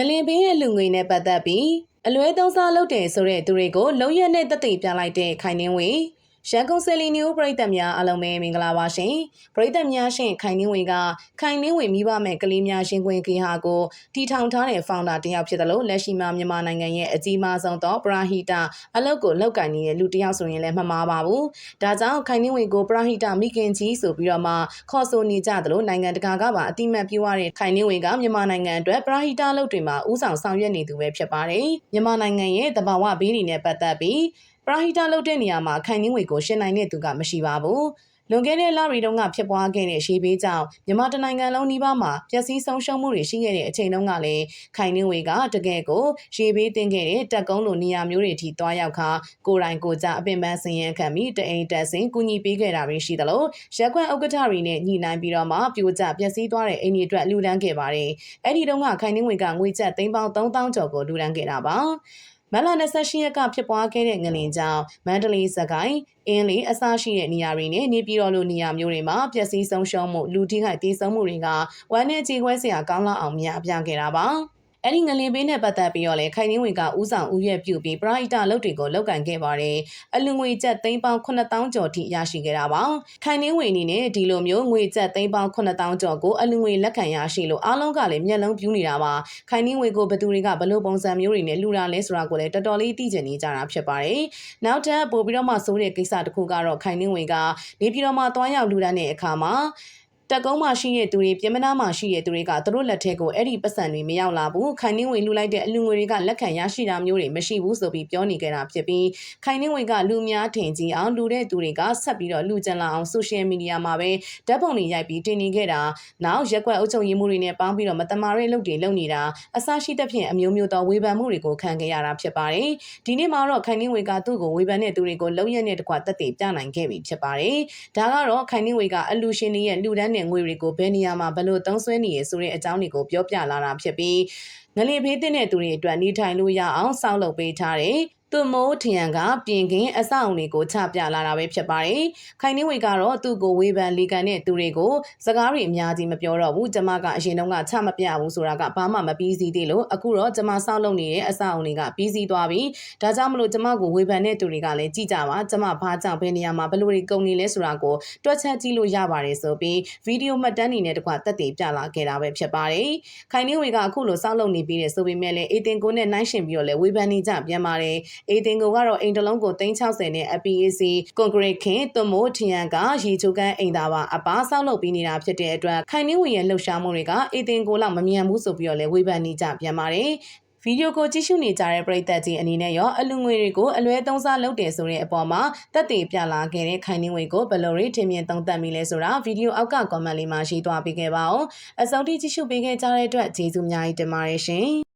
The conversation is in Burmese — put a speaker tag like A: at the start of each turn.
A: ငလင်ပင်းရဲ့လူငွေနဲ့ပတ်သက်ပြီးအလွဲသုံးစားလုပ်တယ်ဆိုတဲ့သူတွေကိုလုံရက်နဲ့တက်သိပြလိုက်တဲ့ခိုင်နှင်းဝေ ရန်ကုန်ဆယ်လီနျူပရိသတ်များအားလုံးပဲမင်္ဂလာပါရှင်ပရိသတ်များရှင်ခိုင်နှင်းဝေကခိုင်နှင်းဝေမိဘမဲ့ကလေးများရှင်ခွင်ခေဟာကိုတီထောင်ထားတဲ့ဖောင်ဒါတစ်ယောက်ဖြစ်တယ်လို့လက်ရှိမှာမြန်မာနိုင်ငံရဲ့အကြီးမားဆုံးသောပရာဟိတအလုပ်ကိုလောက်ကင်နေတဲ့လူတစ်ယောက်ဆိုရင်လည်းမမှားပါဘူးဒါကြောင့်ခိုင်နှင်းဝေကိုပရာဟိတမိခင်ကြီးဆိုပြီးတော့မှခေါ်ဆိုနေကြတယ်လို့နိုင်ငံတကာကပါအတိမတ်ပြုရတဲ့ခိုင်နှင်းဝေကမြန်မာနိုင်ငံအတွက်ပရာဟိတအလုပ်တွေမှာဥဆောင်ဆောင်ရွက်နေသူပဲဖြစ်ပါတယ်မြန်မာနိုင်ငံရဲ့တဘာဝဘေးတွေနဲ့ပတ်သက်ပြီး ပရာဟိတလုပ်တဲ့နေရာမှာခိုင်နှင်းဝေကိုရှင်းနိုင်တဲ့သူကမရှိပါဘူး။လွန်ခဲ့တဲ့လရီတုန်းကဖြစ်ပွားခဲ့တဲ့ရှေးဘေးကြောင့်မြန်မာတနိုင်ငံလုံးနီးပါးမှာပျက်စီးဆုံးရှုံးမှုတွေရှိခဲ့တဲ့အချိန်တုန်းကလည်းခိုင်နှင်းဝေကတကယ်ကိုရှေးဘေးတင်ခဲ့တဲ့တက်ကုန်းလိုနေရာမျိုးတွေထိတွားရောက်ခါကိုယ်တိုင်ကိုယ်ကြအပင်ပန်းစင်ရန်ခံပြီးတအိမ်တက်ဆင်ကူညီပေးခဲ့တာတွေရှိသလိုရက်ကွက်ဥက္ကဋ္ဌတွေနဲ့ညှိနှိုင်းပြီးတော့မှပြိုကျပျက်စီးသွားတဲ့အိမ်တွေအတွက်လူဒန်းခဲ့ပါတယ်။အဲ့ဒီတုန်းကခိုင်နှင်းဝေကငွေကျပ်သိန်းပေါင်း3000ကျော်ကိုလူဒန်းခဲ့တာပါ။ မလ28ရက်ကဖြစ်ပွားခဲ့တဲ့ငလင်ကြောင့်မန္တလေးစကိုင်းအင်းလေးအစရှိတဲ့နေရာတွေနဲ့နေပြည်တော်လိုနေရာမျိုးတွေမှာပျက်စီးဆုံးရှုံးမှုလူထိခိုက်ဒေဆုံးမှုတွေကဝမ်းနဲ့ကြေခွဲစရာကောင်းလောက်အောင်များပြခဲ့တာပါ အဲ့ဒီငလင်ပေးနဲ့ပတ်သက်ပြီးတော့လေခိုင်နှင်းဝေကဥဆောင်ဥရွက်ပြုပြီးပရိုက်တာလုပ်တွေကိုလုပ်ကန်ခဲ့ပါတယ်။အလူငွေကျပ်သိန်းပေါင်း9000ကျော်ထိရရှိခဲ့တာပါ။ခိုင်နှင်းဝေအနေနဲ့ဒီလိုမျိုးငွေကျပ်သိန်းပေါင်း9000ကျော်ကိုအလူငွေလက်ခံရရှိလို့အားလုံးကလည်းမျက်လုံးပြူးနေတာပါ။ခိုင်နှင်းဝေကိုဘသူတွေကဘလို့ပုံစံမျိုးတွေနဲ့လူလာလဲဆိုတာကိုလည်းတော်တော်လေးသိကျင်နေကြတာဖြစ်ပါတယ်။နောက်ထပ်ပို့ပြီးတော့မှစိုးတဲ့ကိစ္စတစ်ခုကတော့ခိုင်နှင်းဝေကနေပြည်တော်မှာတွားရောက်လူတန်းတဲ့အခါမှာ တက်ကုန်းမှာရှိတဲ့သူတွေပြင်မနာမှာရှိတဲ့သူတွေကသူတို့လက်ထက်ကိုအဲ့ဒီပတ်စံတွေမရောက်လာဘူးခိုင်နှင်းဝင်လှူလိုက်တဲ့အလူငွေတွေကလက်ခံရရှိတာမျိုးတွေမရှိဘူးဆိုပြီးပြောနေကြတာဖြစ်ပြီးခိုင်နှင်းဝင်ကလူများထင်ကြီးအောင်လူတဲ့သူတွေကဆက်ပြီးတော့လူကြံလာအောင်ဆိုရှယ်မီဒီယာမှာပဲဓာတ်ပုံတွေရိုက်ပြီးတင်နေခဲ့တာနောက်ရက်ကွက်အုပ်ချုပ်ရေးမှုတွေနဲ့ပေါင်းပြီးတော့မတမာတဲ့လုပ်တွေလုပ်နေတာအစရှိတဲ့ဖြင့်အမျိုးမျိုးသောဝေဖန်မှုတွေကိုခံခဲ့ရတာဖြစ်ပါတယ်ဒီနေ့မှာတော့ခိုင်နှင်းဝင်ကသူ့ကိုဝေဖန်တဲ့သူတွေကိုလုံရက်နဲ့တကွတက်တည်ပြနိုင်ခဲ့ပြီဖြစ်ပါတယ်ဒါကတော့ခိုင်နှင်းဝင်ကအလူရှင်တွေရဲ့လူဒန်းတဲ့ငွေတွေကိုဘယ်နေရာမှာဘယ်လိုသုံးစွဲနေရဆိုတဲ့အကြောင်းတွေကိုပြောပြလာတာဖြစ်ပြီးငလီဖေးတဲ့သူတွေအတွက်နေထိုင်လို့ရအောင်စောင့်လုပ်ပေးထားတယ် သူမိုးထရန်ကပြင်ကင်းအဆောက်အုံတွေကိုချပြလာတာပဲဖြစ်ပါတယ်။ခိုင်နှင်းဝေကတော့သူ့ကိုဝေဖန်လီကန်တဲ့သူတွေကိုစကားတွေအများကြီးမပြောတော့ဘူး။ကျမကအရင်တုန်းကချမပြဘူးဆိုတာကဘာမှမပြီးစီးသေးလို့အခုတော့ကျမစောင့်လုပ်နေတဲ့အဆောက်အုံတွေကပြီးစီးသွားပြီ။ဒါကြောင့်မလို့ကျမကိုဝေဖန်တဲ့သူတွေကလည်းကြည့်ကြပါ။ကျမဘာကြောင့်ဘယ်နေရာမှာဘယ်လိုတွေကုန်နေလဲဆိုတာကိုတွက်ချက်ကြည့်လို့ရပါတယ်ဆိုပြီးဗီဒီယိုမှတ်တမ်းတွေနဲ့တကွတက်တည်ပြလာခဲ့တာပဲဖြစ်ပါတယ်။ခိုင်နှင်းဝေကအခုလိုစောင့်လုပ်နေပြီးတဲ့ဆိုပေမဲ့လည်းအေတင်ကိုနဲ့နှိုင်းရှင်ပြီးတော့လည်းဝေဖန်နေကြပြန်ပါတယ်။အေတင်ကိုကတော့အိမ်တလုံးကို360နဲ့ APAC ကွန်ကရစ်ခင်သွမိုးထရန်ကရေချိုကန်းအိမ်သားပါအပားဆောက်လုပ်ပြီးနေတာဖြစ်တဲ့အတွက်ခိုင်နှင်းဝင်ရဲ့လှုပ်ရှားမှုတွေကအေတင်ကိုလောက်မမြန်ဘူးဆိုပြီးတော့လည်းဝေဖန်နေကြပြန်ပါတယ်ဗီဒီယိုကိုကြည့်ရှုနေကြတဲ့ပရိသတ်ကြီးအနေနဲ့ရောအလူငွေတွေကိုအလွဲသုံးစားလုပ်တယ်ဆိုတဲ့အပေါ်မှာတက်တည်ပြလာခဲ့တဲ့ခိုင်နှင်းဝေကိုဘယ်လိုတွေထင်မြင်သုံးသပ်မိလဲဆိုတာဗီဒီယိုအောက်က comment လေးမှာရေးသွားပေးခဲ့ပါဦးအစောတိကြည့်ရှုပေးခဲ့ကြတဲ့အတွက်ကျေးဇူးအများကြီးတင်ပါတယ်ရှင်